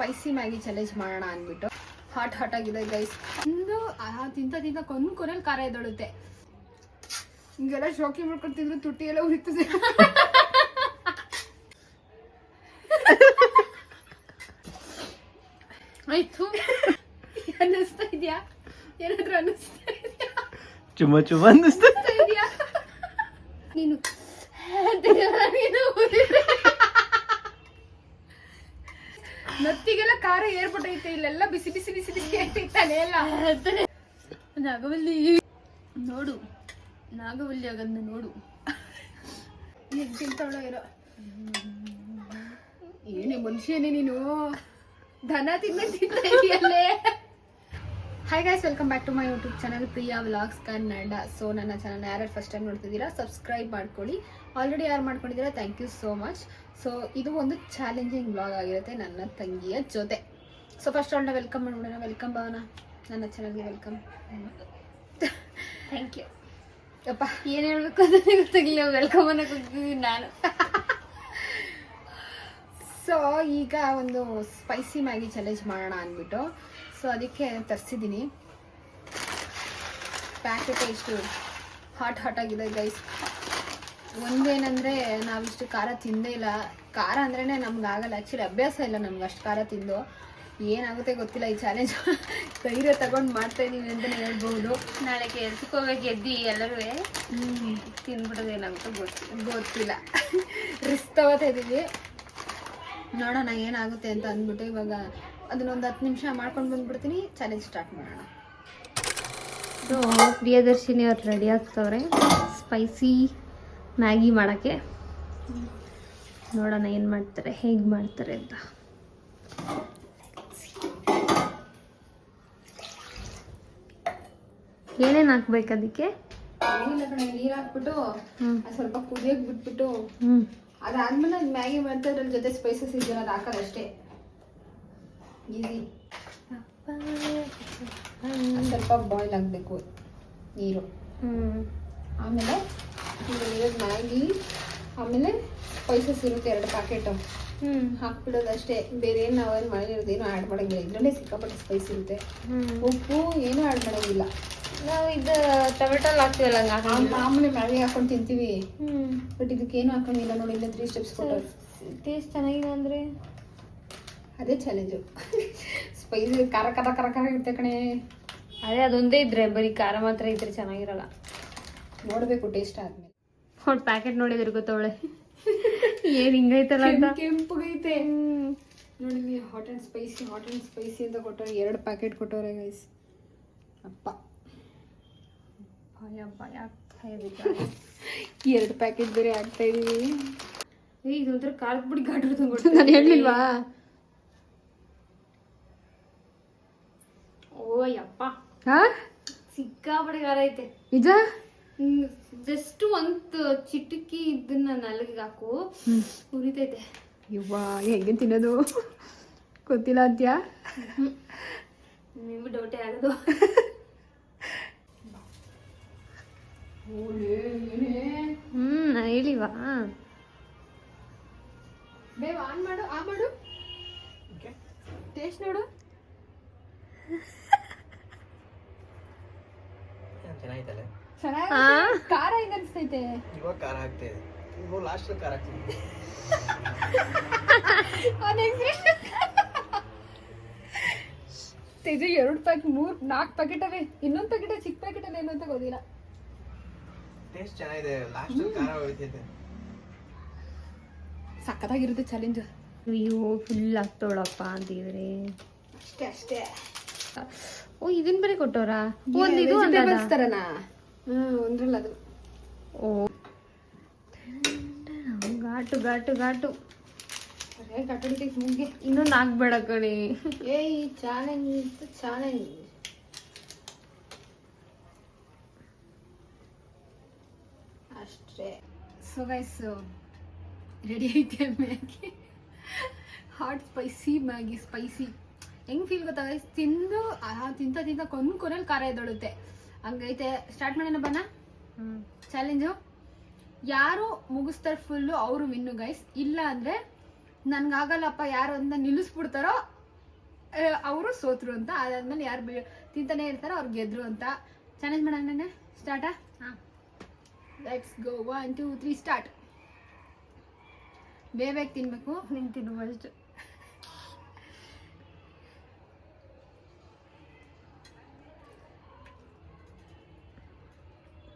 Spicy Maggi challenge ಮಾಡೋಣ ಅಂದ್ಬಿಟ್ಟು. Hot hot ಆಗಿದೆ ಗೈಸ್ ಒಂದು ತಿಂತ ತಿಂತ ಕೊನ್ ಕೊನೆಯಲ್ಲಿ ಖಾರ ಎದ್ದೊಳುತ್ತೆ. ಹಿಂಗೆಲ್ಲ ಶೋಕಿ ಮಾಡ್ಕೊತಿದ್ರು ತುಟಿ ಎಲ್ಲ ಉರಿತದೆ. ಆಯ್ತು. ಅನ್ನಿಸ್ತಾ ಇದೆಯಾ? ಏನಾದ್ರೂ ಅನ್ನಿಸ್ತಾ ಇದೆಯಾ? ಚುಮ್ಮ ಚುಮ್ಮ ಅನ್ನಿಸ್ತು ಅನ್ನಿಸ್ತಾ ಇದೆಯಾ ನೀನು ನೀನು ಉರಿದ್ರೆ. ನತ್ತಿಗೆಲ್ಲ ಖಾರ ಏರ್ಬಿಟ್ಟೈತೆ ಇಲ್ಲೆಲ್ಲ ಬಿಸಿ ಬಿಸಿ ಬಿಸಿ ಬಿಸಿ ಏರ್ತಾನೆ ಎಲ್ಲ. ನಾಗವಲ್ಲಿ. ನೋಡು ನಾಗವಲ್ಲಿ ಆಗದ್ನ ನೋಡು. ತಿಂತಾವಳ ಏನೋ. ಏನೇ ಮನುಷ್ಯನೇ ನೀನು. ದನ ತಿನ್ನ ತಿಂತ ಇದೆಯಲ್ಲೇ. Hi guys welcome back to my YouTube channel Priya vlogs Kannada so ನನ್ನ ಚಾನಲ್ ಯಾರು ಫಸ್ಟ್ ಟೈಮ್ ನೋಡ್ತಿದ್ದೀರಾ ಸಬ್ಸ್ಕ್ರೈಬ್ ಮಾಡ್ಕೊಳ್ಳಿ. ಆಲ್ರೆಡಿ ಯಾರು ಮಾಡ್ಕೊಂಡಿದ್ದೀರಾ thank you so much so ಇದು ಒಂದು ಚಾಲೆಂಜಿಂಗ್ ಬ್ಲಾಗ್ ಆಗಿರುತ್ತೆ ನನ್ನ ತಂಗಿಯ ಜೊತೆ. ಸೊ ಫಸ್ಟ್ ಅವಳನ್ನ ವೆಲ್ಕಮ್ ಮಾಡ್ಬಿಡೋಣ ವೆಲ್ಕಮ್ ಭಾವನ. ನನ್ನ ಚಾನಲ್ಗೆ ವೆಲ್ಕಮ್ ಥ್ಯಾಂಕ್ ಯು ಅಪ್ಪ ಏನು ಹೇಳಬೇಕು ಅಂತ ಗೊತ್ತಾಗಿಲ್ಲ ವೆಲ್ಕಮ್ ಅನ್ನಕ್ ಹೋಗ್ತಿದ್ದೀನಿ ನಾನು. ಸೊ ಈಗ ಒಂದು ಸ್ಪೈಸಿ ಮ್ಯಾಗಿ ಚಾಲೆಂಜ್ ಮಾಡೋಣ ಅಂದ್ಬಿಟ್ಟು. ಸೊ ಅದಕ್ಕೆ ತರಿಸಿದ್ದೀನಿ ಪ್ಯಾಕೆಟ್ ಇಷ್ಟು ಹಾಟ್ ಹಾಟ್ ಆಗಿದೆ ಗೈಸ್ ಒಂದೇನಂದರೆ ನಾವಿಷ್ಟು ಖಾರ ತಿಂದೇ ಇಲ್ಲ. ಖಾರ ಅಂದ್ರೇ ನಮ್ಗೆ ಆಗಲ್ಲ. ಆ್ಯಕ್ಚುಲಿ ಅಭ್ಯಾಸ ಇಲ್ಲ ನಮ್ಗೆ ಅಷ್ಟು ಖಾರ ತಿಂದು. ಏನಾಗುತ್ತೆ ಗೊತ್ತಿಲ್ಲ ಈ ಚಾಲೆಂಜ್ ಧೈರ್ಯ ತಗೊಂಡು ಮಾಡ್ತಾ ಇದ್ದೀವಿ ಅಂತಲೇ ಹೇಳ್ಬೋದು ನಾಳೆ ಕೆಲ್ಸಕ್ಕೆ ಹೋಗ್ಬೇಕು ಎದ್ದಿ ಎಲ್ಲರೂ ತಿಂದ್ಬಿಡೋದು ಏನಾಗುತ್ತೋ ಗೊತ್ತಿಲ್ಲ ಗೊತ್ತಿಲ್ಲ. ರಿಸ್ಕ್ ತಗೋತಾ ಇದ್ದೀವಿ ನೋಡೋಣ ಏನಾಗುತ್ತೆ ಅಂತ ಅಂದ್ಬಿಟ್ಟು ಇವಾಗ ಅದನ್ನೊಂದು ಹತ್ತು ನಿಮಿಷ ಮಾಡ್ಕೊಂಡು ಬಂದ್ಬಿಡ್ತೀನಿ. ಚಾಲೆಂಜ್ ಸ್ಟಾರ್ಟ್ ಮಾಡೋಣ. ಸೊ ಪ್ರಿಯದರ್ಶಿನಿ ಅವ್ರು ರೆಡಿ ಆಗ್ತವ್ರೆ. ಸ್ಪೈಸಿ ಮ್ಯಾಗಿ ಮಾಡೋಕ್ಕೆ. ನೋಡೋಣ ಏನು ಮಾಡ್ತಾರೆ ಹೇಗೆ ಮಾಡ್ತಾರೆ ಅಂತ. ಏನೇನು ಹಾಕ್ಬೇಕು ಅದಕ್ಕೆ? ಏನಿಲ್ಲ ಕಣೆ ನೀರು ಹಾಕ್ಬಿಟ್ಟು ಅದ್ ಸ್ವಲ್ಪ ಕುದಿಯಕ್ಕೆ ಬಿಟ್ಬಿಟ್ಟು ಅದಾದ್ಮೇಲೆ ಅದ್ ಮ್ಯಾಗಿ ಮಾಡ್ತಾ ಅದ್ರ ಜೊತೆ ಸ್ಪೈಸಸ್ ಇದೆಯಲ್ಲ ಅದು ಹಾಕೋದು ಅಷ್ಟೇ. ಈಸಿ ಸ್ವಲ್ಪ ಬಾಯ್ಲ್ ಆಗಬೇಕು ನೀರು. ಆಮೇಲೆ ಇವಾಗ ಮ್ಯಾಗಿ ಆಮೇಲೆ ಸ್ಪೈಸಸ್ ಇರುತ್ತೆ ಎರಡು ಪ್ಯಾಕೆಟು ಹ್ಞೂ ಹಾಕ್ಬಿಡೋದಷ್ಟೇ. ಬೇರೆ ಏನು ನಾವೇನು ಮಾಡಿರೋದು ಏನು ಆ್ಯಡ್ ಮಾಡೋಂಗಿಲ್ಲ. ಇದರಲ್ಲೇ ಸಿಕ್ಕಾಪಟ್ಟೆ ಸ್ಪೈಸ್ ಇರುತ್ತೆ. ಉಪ್ಪು ಏನೂ ಆ್ಯಡ್ ಮಾಡೋಂಗಿಲ್ಲ. ನಾವು ಇದು ಟೊಮೆಟೊ ಹಾಕ್ತೀವಲ್ಲ ಹಂಗೆ? ಆ ಹಾಕಂಗಿಲ್ಲ ಮಾಮೂಲಿ ಮ್ಯಾಗಿ ಹಾಕೊಂಡು ತಿಂತೀವಿ. ಬಟ್ ಇದಕ್ಕೇನು ಹಾಕೋಂಗಿಲ್ಲ ನೋಡಿ ಇಲ್ಲ ತ್ರೀ ಸ್ಟೆಪ್ಸ್ ಟೇಸ್ಟ್ ಚೆನ್ನಾಗಿದೆ ಅಂದರೆ? ಅದೇ ಚಾಲೆಂಜು ಸ್ಪೈಸ್ ಖಾರ ಖಾರ ಖಾರ ಖಾರ ಇರುತ್ತೆ ಕಣೆ. ಅದೇ ಅದೊಂದೇ ಇದ್ರೆ ಬರೀ ಖಾರ ಮಾತ್ರ ಇದ್ರೆ ಚೆನ್ನಾಗಿರಲ್ಲ. ನೋಡಬೇಕು ಟೇಸ್ಟ್ ಆದ್ಮೇಲೆ. ಅವ್ಳು ಪ್ಯಾಕೆಟ್ ನೋಡಿದ್ರೆ ಗೊತ್ತವಳೆ ಏನ್ ಹಿಂಗೈತಲ್ಲ ಅಂತ? ಕೆಂಪಗೈತೆ ನೋಡಿ hot and spicy hot and spicy ಅಂತ ಕೊಟ್ಟವ್ರೆ ಎರಡು ಪ್ಯಾಕೆಟ್ ಕೊಟ್ಟವ್ರೆ ಗೈಸ್ ಅಪ್ಪ. ಭಯ ಭಯ ಆಗ್ತಾ ಇದೆ ಎರಡು ಪ್ಯಾಕೆಟ್ ಬೇರೆ ಆಗ್ತಾ ಇದೀವಿ. ಏ ಇದೊಂಥರ ಖಾರದ ಪುಡಿ ಘಾಟಿರ್ತಂಗ್ ನಾನು ಹೇಳಿಲ್ವಾ? ಓ ಯಪ್ಪ ಹಾ? ಸಿಕ್ಕಾಪಡೆ ಖಾರ ಐತೆ ನಿಜ ಜಸ್ಟ್ ಒಂದ್ ಚಿಟಕಿ ಇದನ್ನ ನಲ್ಗಿಗೆ ಹಾಕು. ಉರಿತೈತೆ. ಇವ್ವಾ ಹೆಂಗೆ ತಿನ್ನೋದು? ಗೊತ್ತಿಲ್ಲ ಅಂತ್ಯಾ? ನಿಮ್ಗೆ ಡೌಟೇ ಆಗೋದು. ಹ್ಮ್ ನಾನು ಹೇಳಿವಾ. ಬೇಗ ಆನ್ ಮಾಡು ಆ ಮಾಡು. ಟೇಸ್ಟ್ ನೋಡು. ಚೆನ್ನಾಗಿತ್ತಲ್ಲ ಚೆನ್ನಾಗಿ ಖಾರ ಹೆಂಗ ಅನ್ಸ್ತೈತೆ? ಇವಾಗ ಖಾರ ಆಗ್ತಾ ಇದೆ. ಇವಾಗ ಲಾಸ್ಟ್ ಖಾರ ಆಗ್ತಿದೆ ಇದು ಎರಡು ಪ್ಯಾಕ್ ಮೂರ್ ನಾಲ್ಕು ಪ್ಯಾಕೆಟ್ ಅವೇ? ಇನ್ನೊಂದು ಪ್ಯಾಕೆಟ್ ಚಿಕ್ಕ ಪ್ಯಾಕೆಟ್ ಅಲ್ಲ ಏನು ಅಂತ ಗೊತ್ತಿಲ್ಲ. ಟೇಸ್ಟ್ ಚೆನ್ನಾಗಿದೆ. ಲಾಸ್ಟ್ ಖಾರ ಹೋಗ್ತೈತೆ ಸಖತ್ತಾಗಿರುತ್ತೆ ಚಾಲೆಂಜ್ ಅಯ್ಯೋ ಫುಲ್ ಆಗ್ತೋಳಪ್ಪ ಅಂತಿದ್ರೆ ಅಷ್ಟೇ ಅಷ್ಟೇ. ಓ ಇದನ್ ಬೇರೆ ಕೊಟ್ಟವ್ರಾ? ಒಂದು ಇದು ಒಂದ್ ವೆಜಿಟೇಬಲ್ಸ್ ತರನ ಹ್ಮ್ ಒಂದ್ರಲ್ಲ ಅದು. ಓ. ಘಾಟು ಘಾಟು ಘಾಟು. ಅರೇ ಕಟ್ಟಡಿಗೆ ಮುಗ್ಗೆ ಇನ್ನೊಂದು ಹಾಕ್ಬೇಡ ಕಣಿ. ಏಯ್ ಚಾಲೆಂಜ್ ಇತ್ತು ಚಾಲೆಂಜ್ ಅಷ್ಟೇ ಸೊ ಗೈಸ್ ರೆಡಿ ಐತೆ Maggi? Hot spicy Maggi spicy ಹೆಂಗ್ ಫೀಲ್ ಗೊತ್ತಾ ಗೈಸ್ ತಿಂದು ತಿಂತ ತಿಂತ ಕೊನ್ ಕೊನೆಯಲ್ಲಿ ಖಾರ ಎದ್ದೊಳುತ್ತೆ. ಹಂಗೈತೆ ಸ್ಟಾರ್ಟ್ ಮಾಡೋಣ ಬನ್ನ? ಚಾಲೆಂಜು ಯಾರು ಮುಗಿಸ್ತಾರೆ ಫುಲ್ಲು ಅವರು ವಿನ್ನು ಗೈಸ್ ಇಲ್ಲ ಅಂದ್ರೆ ನನ್ಗಾಗಲ್ಲಪ್ಪ ಯಾರು ಅಂತ ನಿಲ್ಲಿಸ್ಬಿಡ್ತಾರೋ ಅವರು ಸೋತ್ರು ಅಂತ. ಅದಾದ್ಮೇಲೆ ಯಾರು ಬಿ ತಿಂತಾನೆ ಇರ್ತಾರೋ ಅವ್ರು ಗೆದ್ರು ಅಂತ. ಚಾಲೆಂಜ್ ಮಾಡೋಣ ಸ್ಟಾರ್ಟಾ ಹಾಂ. Let's go one two three start ಬೇಗ ತಿನ್ಬೇಕು. ನಿಂತಿದ್ದು ಫಸ್ಟ್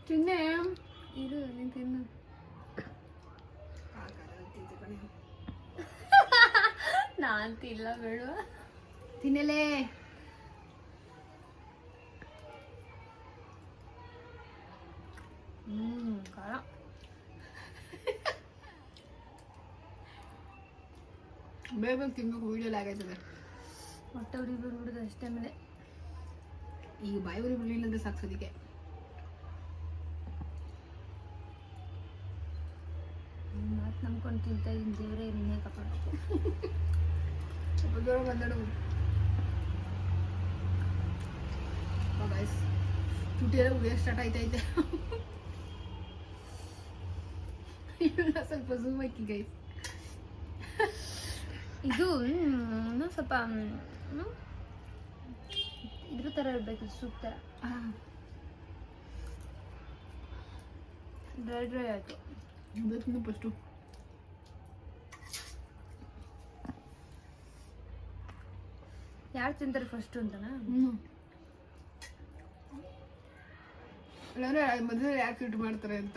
ತಿನ್ನೆ ಇದು ನೀನು ತಿನ್ನು ನಾನು ತಿಲ್ಲ ಬೇಡ ತಿನ್ನಲೇ ಹ್ಞೂ ಖಾರ ಬೇಗ ಬೇಗ ತಿನ್ಬೇಕು ವಿಡಿಯೋ ಆಗೈತದೆ ಹೊಟ್ಟೆ ಉರಿ ಬಂದ್ಬಿಡುದು ಅಷ್ಟೇ ಮೇಲೆ ಈಗ ಬಾಯಿ ಉರಿ ಬಿಡಲಿಲ್ಲ ಅಂದ್ರೆ ಸಾಕ್ಸೋದಿಕ್ಕೆ ನಂಬ್ಕೊಂಡು ತಿಂತಾ ಇದ್ದೀನಿ ದೇವರೇ ನಿನ್ನೆ ದೂರ ಬಂದಡು ಗೈಸ್ ತುಟಿ ಎಲ್ಲ ಉಳಿಯೋ ಸ್ಟಾರ್ಟ್ ಆಯ್ತೈತೆ ಸ್ವಲ್ಪ ಝೂಮ್ ಹಾಕಿ ಗೈಸ್ ಇದು ಇನ್ನೂ ಸ್ವಲ್ಪ ಇದ್ರ ಥರ ಇರಬೇಕು ಸೂಪ್ ಥರ ಡ್ರೈ ಡ್ರೈ ಆಯಿತು. ಫಸ್ಟು ಯಾರು ತಿಂತಾರೆ ಫಸ್ಟ್ ಅಂತನಾ? ಹ್ಞೂ ಇಲ್ಲಾಂದ್ರೆ ಮದುವೆ ಯಾಕೆ ಇಟ್ಟು ಮಾಡ್ತಾರೆ ಅಂತ.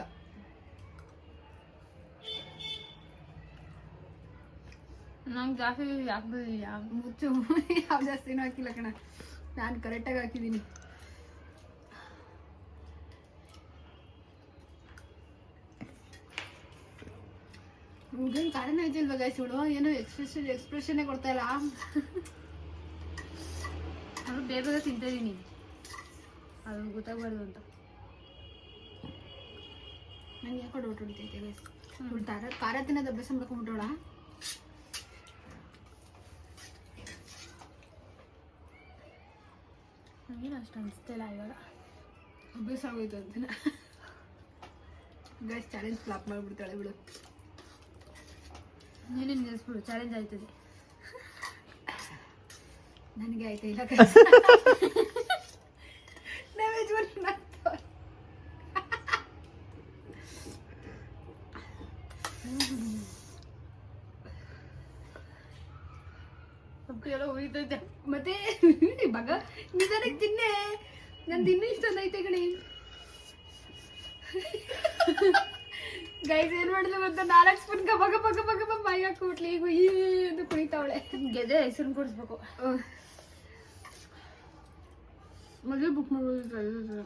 ನಂಗೆ ಜಾಸ್ತಿ ಹಾಕ್ಬಿಟ್ಟಿಲ್ಲ ಮುಚ್ಚು. ಯಾವ ಜಾಸ್ತಿನೂ ಹಾಕಿಲ್ಲ ಕಣ. ನಾನು ಕರೆಕ್ಟಾಗಿ ಹಾಕಿದ್ದೀನಿ ಹುಡುಗನ ಕಾರಣ ಐತಿಲ್ವ ಗೈಸ್ ಇವಳು ಏನೋ ಎಕ್ಸ್ಪ್ರೆಷನ್ ಎಕ್ಸ್ಪ್ರೆಷನ್ನೇ ಕೊಡ್ತಾ ಇಲ್ಲ. ನಾನು ಬೇಗ ಬೇಗ ತಿಂತಾ ಇದ್ದೀನಿ ಅದು ಗೊತ್ತಾಗಬಾರ್ದು ಅಂತ. ನಂಗೆ ಯಾಕೋ ಡೌಟ್ ಹೊಡಿತೈತೆ ಗೈಸ್ ಇವಳು ಖಾರ ಖಾರ ತಿನ್ನೋದು ಅಭ್ಯಾಸ ಮಾಡ್ಕೊಂಡ್ಬಿಟ್ಟವಳ ನನಗೇನು ಅಷ್ಟು ಅನಿಸ್ತಿಲ್ಲ ಇವಾಗ? ಅಭ್ಯಾಸ ಆಗೋಯ್ತು ಅಂತ. ಗೈಸ್ ಚಾಲೆಂಜ್ ಫ್ಲಾಪ್ ಮಾಡಿಬಿಡ್ತಾಳೆ ಬಿಡು. ನೀನೇನು ನಿಲ್ಲಿಸ್ಬಿಡು ಚಾಲೆಂಜ್ ಆಯ್ತದೆ. ನನಗೆ ಆಯ್ತಾ ಇಲ್ಲ ಮತ್ತೆ ಬಗ ನಿಧಾನಕ್ಕೆ ತಿನ್ನೆ. ನನ್ ತಿನ್ನು ಇಷ್ಟೊಂದು ಐತೆ ಕಣಿ. ಗೈಸ್ ಏನ್ ಮಾಡಿದ್ರು ಮತ್ತೆ ನಾಲ್ಕು ಸ್ಪೂನ್ ಗಬ ಗಬ ಗಬ ಗಬ ಬಾಯಿ ಹಾಕ್ಬಿಟ್ಲಿ. ಈಗ ಈ ಅಂತ ಕುಣಿತಾವಳೆ. ಗೆದೆ ಹೆಸರು ಕೊಡಿಸ್ಬೇಕು. ಮದುವೆ ಬುಕ್ ಮಾಡ್ಬೋದು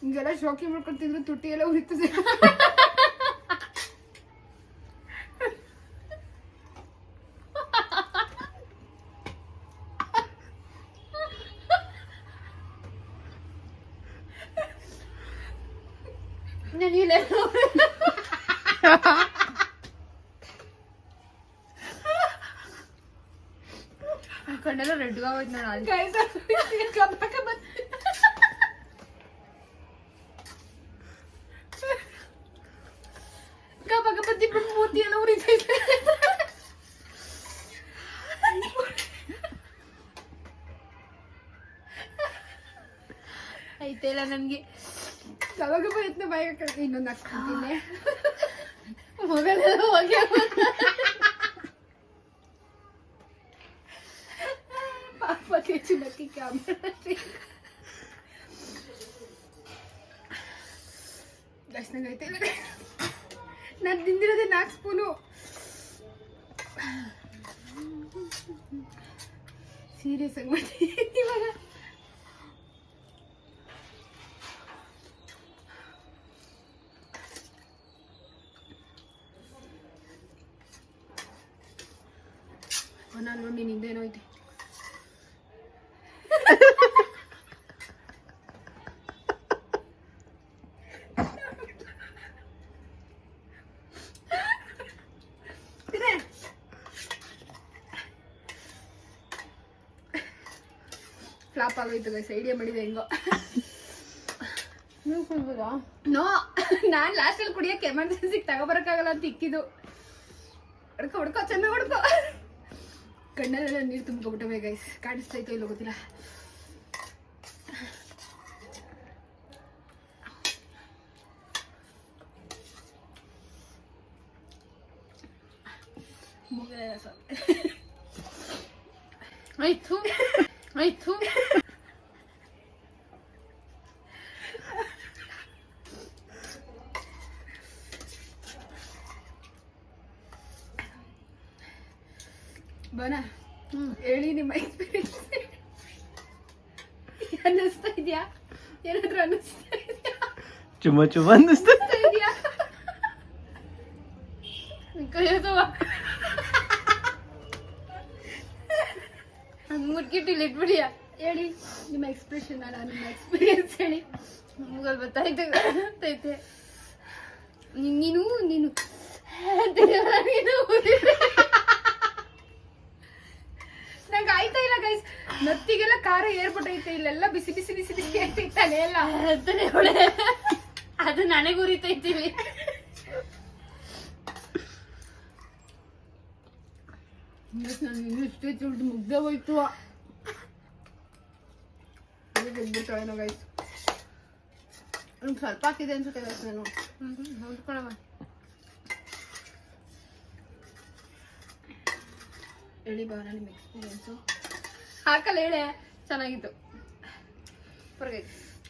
ಹಿಂಗೆಲ್ಲ ಶೋಕಿ ಮಾಡ್ಕೊತಿದ್ರು ತುಟಿ ಎಲ್ಲ ಉರಿತದೆ. ಕಣ್ಣೆಲ್ಲ ರೆಡ್ ಆಗೋಯ್ತು ನೋಡು ಅಲ್ಲಿ ಗೈಸ್ ಗಬ ಗಬ ಗಬ ಗಬ ತಿನ್ಬಿಟ್ಟು ಮೂತಿ ಎಲ್ಲ ಉರಿತೈತೆ ಐತೆ ಇಲ್ಲ ನನಗೆ ಗಬ ಗಬ ಎತ್ನ ಬಾಯಿ ಹಾಕಿ ಇನ್ನೊಂದು ಹಾಕ್ತೀನಿ ಮಗಳೆಲ್ಲ ಹೋಗಿ ಪಾಪ ಕೆಚ್ಚು ನಕ್ಕಿ ಕ್ಯಾಮ್ರಾ ದರ್ಶನಗೈತೆ ನಾನು ತಿಂದಿರೋದೇ ನಾಲ್ಕು ಸ್ಪೂನು ಸೀರಿಯಸ್ ಆಗಿ ಮಾಡ್ತೀನಿ ಇವಾಗ ನಾನು ನೋಡಿ ನಿಂದೇನೋ ಐತೆ ಫ್ಲಾಪ್ ಆಗೋಯ್ತು ಗೈಸ್ ಐಡಿಯಾ ಮಾಡಿದೆ ಹೆಂಗೋ. ನೀವು ಕುಡ್ಬೋದಾ? ನೋ ನಾನ್ ಲಾಸ್ಟಲ್ಲಿ ಕುಡಿಯಕ್ಕೆ ಎಮರ್ಜೆನ್ಸಿಗೆ ತಗೋಬರಕ್ಕಾಗಲ್ಲ ಅಂತ ಇಕ್ಕಿದ್ದು. ಹೊಡ್ಕೊ ಹೊಡ್ಕೊ ಚೆನ್ನಾಗಿ ಹೊಡ್ಕೊ. ಕಣ್ಣಲ್ಲೆಲ್ಲ ನೀರು ತುಂಬ್ಕೊಬಿಟ್ಟವೆ ಗೈಸ್ ಕಾಣಿಸ್ತಾ ಇತ್ತೋ ಇಲ್ಲೋ ಗೊತ್ತಿಲ್ಲ ಮೂಗಲೆಲ್ಲ ಸ್ವಲ್ಪ ಆಯ್ತು ಆಯ್ತು ಬನ ಹ್ಮ್ ಹೇಳಿ ನಿಮ್ಮ ಎಕ್ಸ್ಪೀರಿಯನ್ಸ್ ಅನ್ನಿಸ್ತಾ ಇದೆಯಾ? ಏನಾದ್ರೂ ಅನ್ನಿಸ್ತಾ ಇದೆಯಾ? ಚುಮ್ಮ ಚುಮ್ಮ ಅನ್ನಿಸ್ತು ಇದೆಯಾ? ಹಂಗೆ ಹಂಗ್ ಮುಟ್ಕಿಟ್ಟಿಲ್ಲ ಇಟ್ಬಿಡಿಯ ಹೇಳಿ ನಿಮ್ಮ ಎಕ್ಸ್ಪ್ರೆಷನ್ ಅಲ್ಲ ನಿಮ್ಮ ಎಕ್ಸ್ಪೀರಿಯನ್ಸ್ ಹೇಳಿ. ನಮಗಲ್ಲಿ ಗೊತ್ತಾಯ್ತು ಬತ್ತೈತೆ ನೀ- ನೀನು ನೀನು ನೀನು ನಂಗೆ ಆಯ್ತಾ ಇಲ್ಲ ಗೈಸ್ ನತ್ತಿಗೆಲ್ಲ ಖಾರ ಏರ್ಬಿಟ್ಟೈತೆ ಇಲ್ಲೆಲ್ಲ ಬಿಸಿ ಬಿಸಿ ಬಿಸಿ ಬಿಸಿ ಆಗ್ತೈತಾನೆ ಎಲ್ಲ. ಅದು ನನಗೆ ಉರಿತೈತಿ. ಇಲ್ಲಿ ನಾನು ಇನ್ನೂ ಇಷ್ಟೇ ಚುಳ್ದು ಮುಗ್ದೆ ಹೋಯ್ತು. ಗೆದ್ಬಿಟ್ಟಾಳೇನೋ ಗೈಸ್ ಸ್ವಲ್ಪ ಹಾಕಿದೆ ಅನ್ಸುತ್ತೆ ಗೈಸ್ ನಾನು. ನೋಡ್ಕೊಳವ ಹೇಳಿ ಭಾವನ ನಿಮ್ಮ ಎಕ್ಸ್ಪೀರಿಯನ್ಸು ಹಾಕಲ್ಲ ಹೇಳೆ, ಚೆನ್ನಾಗಿತ್ತು.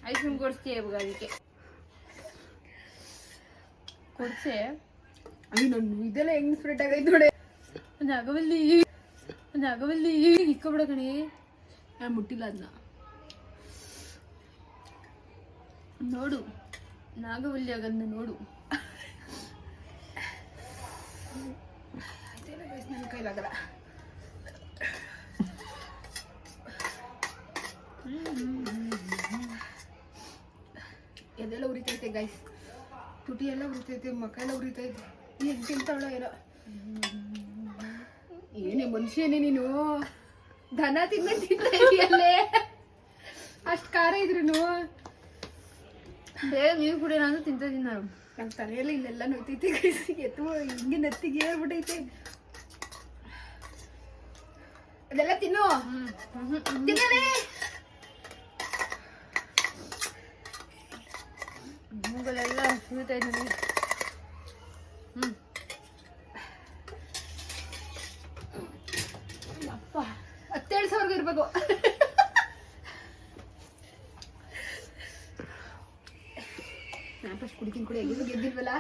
ಐಸ್ ಕ್ರೀಮ್ ಕೊಡಿಸ್ತೀಯ ಇವಾಗ ಅದಕ್ಕೆ? ಕೊಡ್ಸೆ? ಇದೆಲ್ಲ ಹೆಂಗ್ ಸ್ಪ್ರೆಡ್ ಆಗೈತೆ ನೋಡಿ. ನಾಗವಲ್ಲಿ ನಾಗವಲ್ಲಿ ಇಕ್ಕೊಬಿಡ ಕಣಿ. ನಾನು ಮುಟ್ಟಿಲ್ಲ ಅದನ್ನ ನೋಡು. ನಾಗವಲ್ಲಿ ಆಗದ್ನ ನೋಡು. ಕೈಲಾಗಲ್ಲ ಎದೆಲ್ಲ ಉರಿತೈತೆ ಗೈಸ್ ತುಟಿ ಎಲ್ಲ ಉರಿತೈತೆ ಮಕ್ಕ ಎಲ್ಲ ಉರಿತೈತೆ ಹೆಂಗ್ ತಿಂತಾಳೋ ಏನೋ. ಏನೇ ಮನುಷ್ಯನೇ ನೀನು. ದನ ತಿನ್ನ ತಿಂತ ಇದೆಯಲ್ಲೇ. ಅಷ್ಟು ಖಾರ ಇದ್ರು ಬೇಗ ನೀರು ಕುಡಿಯೋಣ ಅಂತ ತಿಂತಿದ್ದೀನಿ ನಾನು. ನಮ್ಮ ತಲೆಯಲ್ಲಿ ಇಲ್ಲೆಲ್ಲ ನೋಯ್ತೈತೆ ಗೈಸ್ ಎತ್ತು ಹಿಂಗೆ ನತ್ತಿಗೆ ಏರ್ಬಿಟ್ಟೈತೆ ಅದೆಲ್ಲ ತಿನ್ನು. ತಿನ್ನಲೇ. ನನಗೆ ಹ್ಮ್ ಅಪ್ಪ ಹತ್ತೇಳು ಸಾವಿರ ಇರ್ಬೇಕು ನಾನು ಫಸ್ಟ್ ಕುಡಿತೀನಿ ಕುಡಿ ಆಗಿದ್ದು ಗೆದ್ದಿಲ್ವಲ್ಲ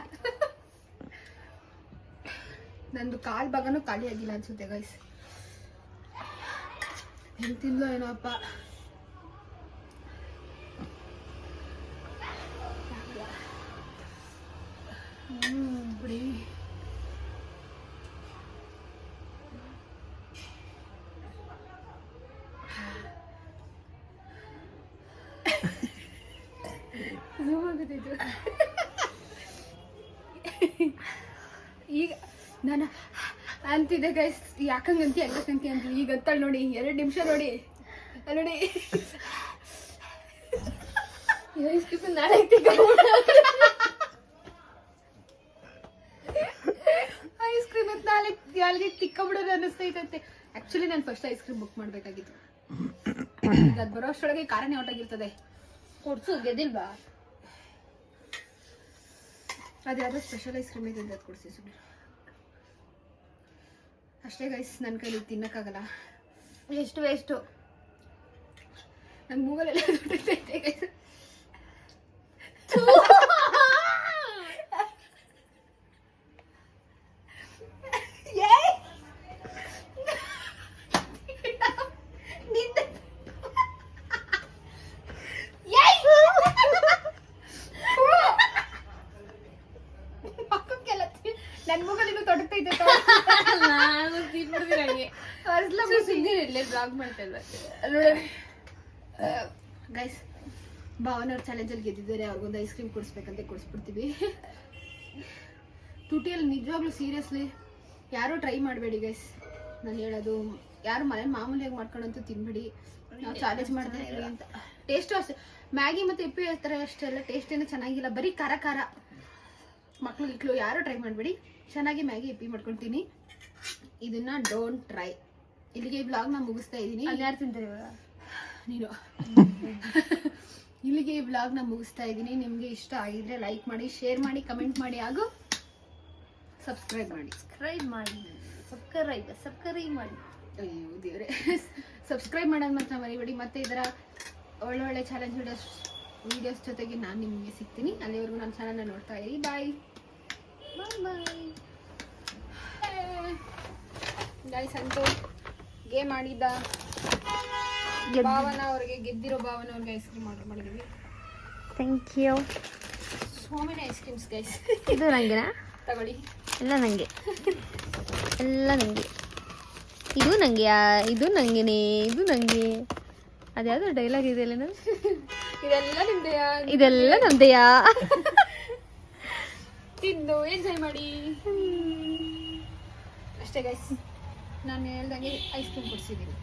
ನಂದು ಕಾಲು ಭಾಗನೂ ಖಾಲಿ ಆಗಿಲ್ಲ ಅನ್ಸುತ್ತೆ ಗೈಸ್ ಹೆಂಗ್ ತಿನ್ಲೋ ಏನೋ ಅಪ್ಪ ಹ್ಮ್ ಕುಡಿ ನೋವಾಗುತ್ತಿತ್ತು ಈಗ ನಾನು ಅಂತಿದ್ದೆ ಗೈಸ್ ಯಾಕಂಗಂತಿ ಹಂಗಂತಿ ಅಂತ ಈಗ ಅಂತಾಳೆ ನೋಡಿ ಎರಡು ನಿಮಿಷ ನೋಡಿ. ನೋಡಿ. ಐಸ್ ಕ್ರೀಮ್ ನಾಳೆ ಐಸ್ ಕ್ರೀಮ್ ಅಂತ ನಾಳೆ ನಾಳೆಗೆ ತಿಕ್ಕಬಿಡೋದು ಅನ್ನಿಸ್ತೈತಂತೆ. ಆಕ್ಚುಲಿ ನಾನು ಫಸ್ಟ್ ಐಸ್ ಕ್ರೀಮ್ ಬುಕ್ ಮಾಡಬೇಕಾಗಿತ್ತು. ಅದು ಬರೋ ಅಷ್ಟೊಳಗೆ ಕಾರನೇ ಹೊರಟಾಗಿರ್ತದೆ. ಕೊಡ್ಸು ಗೆದ್ದಿಲ್ವಾ? ಅದು ಯಾವುದೋ ಸ್ಪೆಷಲ್ ಐಸ್ ಕ್ರೀಮ್ ಇದೆ ಅದು ಕೊಡಿಸಿ ಸುಮ್ಮನೆ ಅಷ್ಟೇ ಗೈಸ್ ನನ್ನ ಕೈಲಿ ತಿನ್ನಕ್ಕಾಗಲ್ಲ. ಎಷ್ಟು ವೇಸ್ಟು ನನ್ನ ಮೂಗಲೆಲ್ಲ ದುಡ್ಡೈತೆ ಗೈಸ್ ನನ್ನ ಮೂಗಲಿಗೂ ತೊಡಗ್ತೈತೆ ನಾನು ತಿನ್ಬಿಡ್ತೀನಿ ಹಂಗೆ ಸುಮ್ಮನೆ ಬ್ಲಾಗ್ ಮಾಡ್ತಾ ಭಾವನ ಅವ್ರ ಚಾಲೆಂಜಲ್ಲಿ ಗೆದ್ದಿದ್ದಾರೆ. ಅವ್ರಿಗೊಂದು ಐಸ್ ಕ್ರೀಮ್ ಕೊಡಿಸ್ಬೇಕಂತ ಕೊಡಿಸ್ಬಿಡ್ತೀವಿ. ತುಟಿಯಲ್ಲಿ ನಿಜವಾಗ್ಲೂ ಸೀರಿಯಸ್ಲಿ ಯಾರೂ ಟ್ರೈ ಮಾಡಬೇಡಿ ಗೈಸ್ ನಾನು ಹೇಳೋದು, ಯಾರು ಮನೆ ಮಾಮೂಲಿಯಾಗಿ ಮಾಡ್ಕೊಂಡಂತೂ ತಿನ್ಬೇಡಿ. ನಾವು ಚಾಲೆಂಜ್ ಮಾಡಿದ್ರೆ ಅಂತ. ಟೇಸ್ಟು ಅಷ್ಟೇ. ಮ್ಯಾಗಿ ಮತ್ತು ಇಪ್ಪಿ ಹೇಳ್ತಾರೆ ಅಷ್ಟೆಲ್ಲ ಟೇಸ್ಟ್ ಏನೂ ಚೆನ್ನಾಗಿಲ್ಲ. ಬರೀ ಖಾರ ಖಾರ. ಮಕ್ಳು, ಗಿಕ್ಳು ಯಾರು ಟ್ರೈ ಮಾಡಬೇಡಿ. ಚೆನ್ನಾಗಿ ಮ್ಯಾಗಿ ಇಪ್ಪಿ ಮಾಡ್ಕೊಳ್ತೀನಿ ಇದನ್ನ ಡೋಂಟ್ ಟ್ರೈ ಇಲ್ಲಿಗೆ ಈ ಬ್ಲಾಗ್ನ ಮುಗಿಸ್ತಾ ಇದ್ದೀನಿ ಅಲ್ಲಿ ಯಾರು ತಿಂತಾರೆ ಇವಾಗ? ನೀನು. ಇಲ್ಲಿಗೆ ಈ ಬ್ಲಾಗ್ನ ಮುಗಿಸ್ತಾ ಇದ್ದೀನಿ ನಿಮಗೆ ಇಷ್ಟ ಆಗಿದ್ರೆ ಲೈಕ್ ಮಾಡಿ ಶೇರ್ ಮಾಡಿ ಕಮೆಂಟ್ ಮಾಡಿ ಹಾಗೂ ಸಬ್ಸ್ಕ್ರೈಬ್ ಮಾಡಿ. ಸಬ್ಸ್ಕ್ರೈಬ್ ಮಾಡಿ. ಸಬ್ಸ್ಕ್ರೈಬ್ ಸಬ್ಸ್ಕ್ರೈಬ್ ಮಾಡಿ. ಅಯ್ಯೋ ದೇವ್ರೆ. ಸಬ್ಸ್ಕ್ರೈಬ್ ಮಾಡೋದು ಮಾತ್ರ ಮರಿಬೇಡಿ. ಮತ್ತೆ ಇದರ ಒಳ್ಳೊಳ್ಳೆ ಚಾಲೆಂಜ್ ವಿಡಿಯೋಸ್ ವಿಡಿಯೋಸ್ ಜೊತೆಗೆ ನಾನು ನಿಮಗೆ ಸಿಗ್ತೀನಿ. ಅಲ್ಲಿವರೆಗೂ ನನ್ನ ಚಾನಲ್ನ ನೋಡ್ತಾ ಇರಿ. ಬಾಯ್ ಬಾಯ್ ಬಾಯ್ ಬಾಯ್ ಅಂತೂ ಗೇಮ್ ಆಡಿದ್ದ ಭಾವನ ಅವ್ರಿಗೆ ಗೆದ್ದಿರೋ ಭಾವನ ಅವ್ರಿಗೆ ಐಸ್ ಕ್ರೀಮ್ ಆರ್ಡರ್ ಮಾಡಿದೀವಿ. Thank you so many ice creams guys ಇದು ನನಗೆನಾ ತಗೊಳ್ಳಿ. ಎಲ್ಲ ನನಗೆ ಎಲ್ಲ ನನಗೆ ಇದು ನನಗೆ ಇದು ನನಗೆನೇ ಇದು ನನಗೆ ಅದ್ಯಾವುದೋ ಡೈಲಾಗ್ ಇದೆಯಲ್ಲ ನಾನು ಇದೆಲ್ಲ ನಿಮ್ದೆಯಾ ಇದೆಲ್ಲ ನಮ್ದೆಯಾ ತಿಂದು ಎಂಜಾಯ್ ಮಾಡಿ. ಅಷ್ಟೇ ಗೈಸ್ ನಾನು ಹೇಳ್ದಂಗೆ ಐಸ್ ಕ್ರೀಮ್ ಕೊಡ್ಸಿದ್ದೀನಿ.